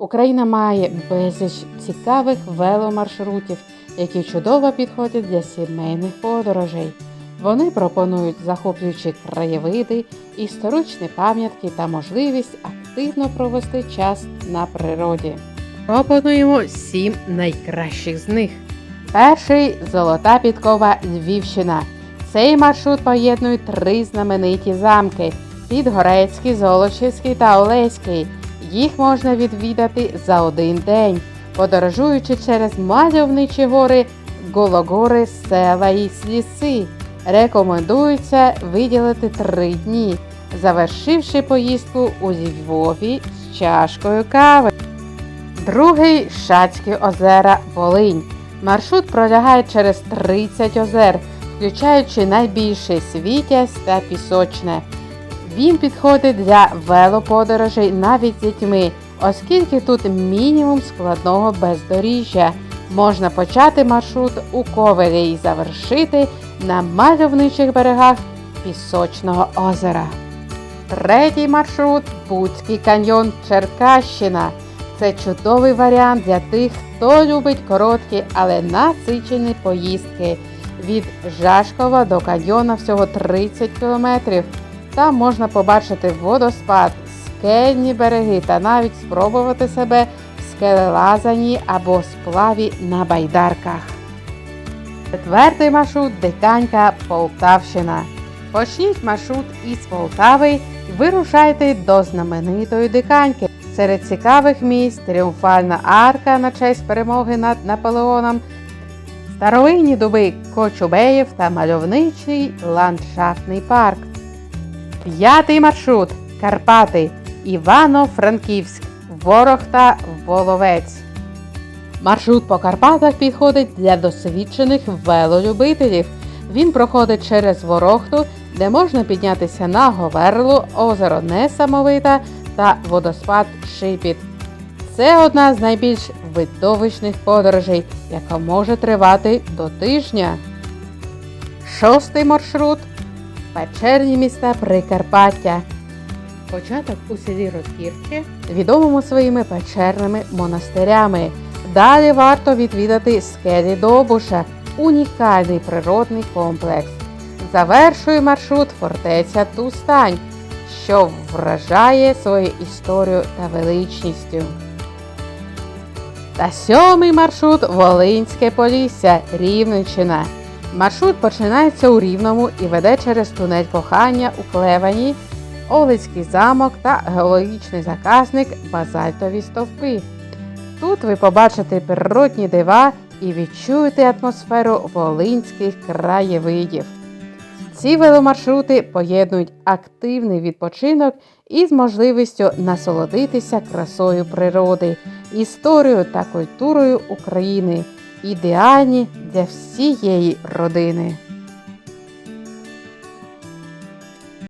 Україна має безліч цікавих веломаршрутів, які чудово підходять для сімейних подорожей. Вони пропонують захоплюючі краєвиди, історичні пам'ятки та можливість активно провести час на природі. Пропонуємо сім найкращих з них. Перший золота підкова Львівщина. Цей маршрут поєднує три знамениті замки: Підгорецький, Золочівський та Олеський. Їх можна відвідати за один день, подорожуючи через мальовничі гори, Гологори, села і ліси. Рекомендується виділити три дні, завершивши поїздку у Львові з чашкою кави. Другий Шацькі озера Волинь. Маршрут пролягає через 30 озер, включаючи найбільше Світязь та Пісочне. Він підходить для велоподорожей навіть з дітьми, оскільки тут мінімум складного бездоріжжя. Можна почати маршрут у Ковелі і завершити на мальовничих берегах Пісочного озера. Третій маршрут Буцький каньйон Черкащина. Це чудовий варіант для тих, хто любить короткі, але насичені поїздки. Від Жашкова до каньйона всього 30 кілометрів. Там можна побачити водоспад, скельні береги та навіть спробувати себе в скелелазанні або сплаві на байдарках. Четвертий маршрут Диканька Полтавщина. Почніть маршрут із Полтави і вирушайте до знаменитої Диканьки. Серед цікавих місць тріумфальна арка на честь перемоги над Наполеоном, старовинні дуби Кочубеїв та мальовничий ландшафтний парк. П'ятий маршрут Карпати, Івано-Франківськ, Ворохта, Воловець. Маршрут по Карпатах підходить для досвідчених велолюбителів. Він проходить через Ворохту, де можна піднятися на Говерлу, озеро Несамовита та водоспад Шипіт. Це одна з найбільш видовищних подорожей, яка може тривати до тижня. Шостий маршрут Печерні міста Прикарпаття. Початок у селі Розгірче, відомому своїми печерними монастирями. Далі варто відвідати скелі Добуша, унікальний природний комплекс. Завершує маршрут фортеця Тустань, що вражає своєю історією та величністю. Та сьомий маршрут Волинське Полісся, Рівненщина. Маршрут починається у Рівному і веде через тунель кохання у Клевані, Олицький замок та геологічний заказник Базальтові стовпи. Тут ви побачите природні дива і відчуєте атмосферу волинських краєвидів. Ці веломаршрути поєднують активний відпочинок із можливістю насолодитися красою природи, історією та культурою України, ідеальні для всієї родини.